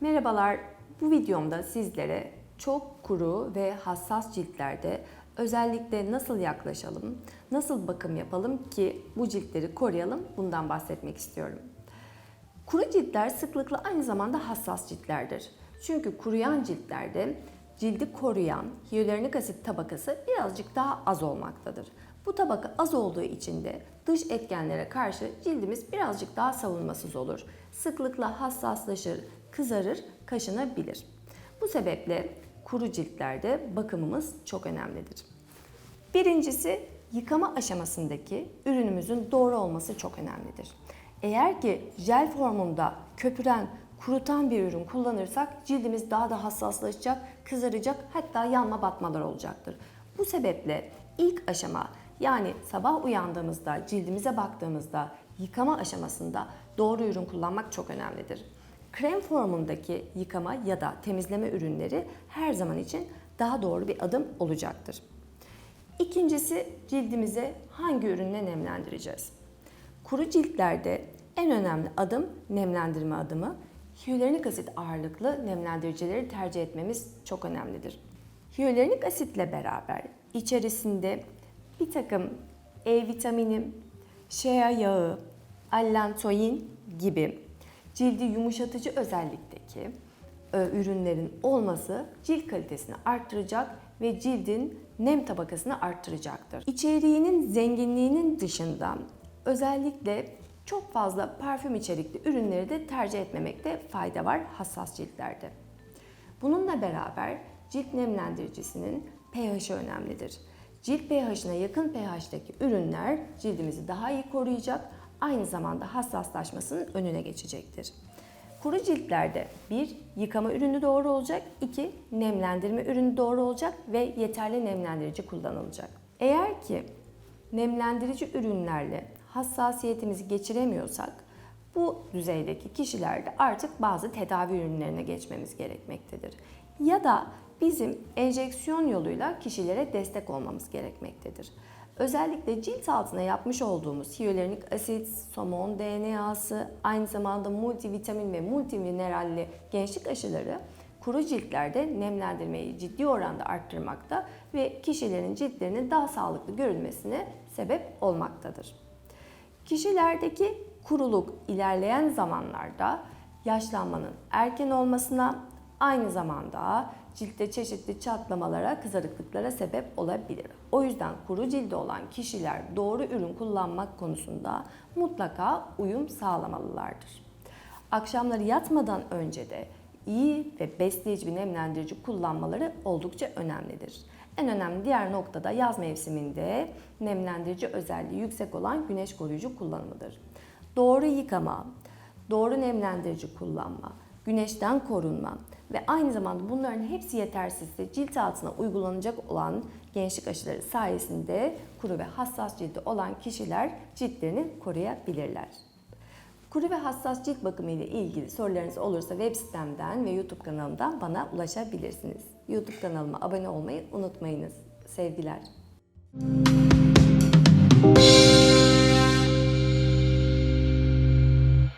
Merhabalar. Bu videomda sizlere çok kuru ve hassas ciltlerde özellikle nasıl yaklaşalım, nasıl bakım yapalım ki bu ciltleri koruyalım bundan bahsetmek istiyorum. Kuru ciltler sıklıkla aynı zamanda hassas ciltlerdir. Çünkü kuruyan ciltlerde cildi koruyan hyaluronik asit tabakası birazcık daha az olmaktadır. Bu tabaka az olduğu için de dış etkenlere karşı cildimiz birazcık daha savunmasız olur. Sıklıkla hassaslaşır, kızarır, kaşınabilir. Bu sebeple kuru ciltlerde bakımımız çok önemlidir. Birincisi yıkama aşamasındaki ürünümüzün doğru olması çok önemlidir. Eğer ki jel formunda köpüren, kurutan bir ürün kullanırsak cildimiz daha da hassaslaşacak, kızaracak hatta yanma batmalar olacaktır. Bu sebeple ilk aşama yani sabah uyandığımızda cildimize baktığımızda yıkama aşamasında doğru ürün kullanmak çok önemlidir. Krem formundaki yıkama ya da temizleme ürünleri her zaman için daha doğru bir adım olacaktır. İkincisi cildimize hangi ürünle nemlendireceğiz? Kuru ciltlerde en önemli adım nemlendirme adımı. Hyaluronik asit ağırlıklı nemlendiricileri tercih etmemiz çok önemlidir. Hyaluronik asitle beraber içerisinde bir takım E vitamini, shea yağı, allantoin gibi cildi yumuşatıcı özellikteki e, ürünlerin olması cilt kalitesini arttıracak ve cildin nem tabakasını arttıracaktır. İçeriğinin zenginliğinin dışında özellikle çok fazla parfüm içerikli ürünleri de tercih etmemekte fayda var hassas ciltlerde. Bununla beraber cilt nemlendiricisinin pH'i önemlidir. Cilt pH'ine yakın pH'teki ürünler cildimizi daha iyi koruyacak, aynı zamanda hassaslaşmasının önüne geçecektir. Kuru ciltlerde bir yıkama ürünü doğru olacak, iki nemlendirme ürünü doğru olacak ve yeterli nemlendirici kullanılacak. Eğer ki nemlendirici ürünlerle hassasiyetimizi geçiremiyorsak bu düzeydeki kişilerde artık bazı tedavi ürünlerine geçmemiz gerekmektedir. Ya da bizim enjeksiyon yoluyla kişilere destek olmamız gerekmektedir. Özellikle cilt altına yapmış olduğumuz hyaluronik asit, somon DNA'sı, aynı zamanda multivitamin ve multimineralli gençlik aşıları kuru ciltlerde nemlendirmeyi ciddi oranda arttırmakta ve kişilerin ciltlerinin daha sağlıklı görülmesine sebep olmaktadır. Kişilerdeki kuruluk ilerleyen zamanlarda yaşlanmanın erken olmasına aynı zamanda ciltte çeşitli çatlamalara, kızarıklıklara sebep olabilir. O yüzden kuru cildi olan kişiler doğru ürün kullanmak konusunda mutlaka uyum sağlamalılardır. Akşamları yatmadan önce de iyi ve besleyici bir nemlendirici kullanmaları oldukça önemlidir. En önemli diğer nokta da yaz mevsiminde nemlendirici özelliği yüksek olan güneş koruyucu kullanımıdır. Doğru yıkama, doğru nemlendirici kullanma, güneşten korunma ve aynı zamanda bunların hepsi yetersizse cilt altına uygulanacak olan gençlik aşıları sayesinde kuru ve hassas cildi olan kişiler ciltlerini koruyabilirler. Kuru ve hassas cilt bakımı ile ilgili sorularınız olursa web sitemden ve YouTube kanalımdan bana ulaşabilirsiniz. YouTube kanalıma abone olmayı unutmayınız. Sevgiler.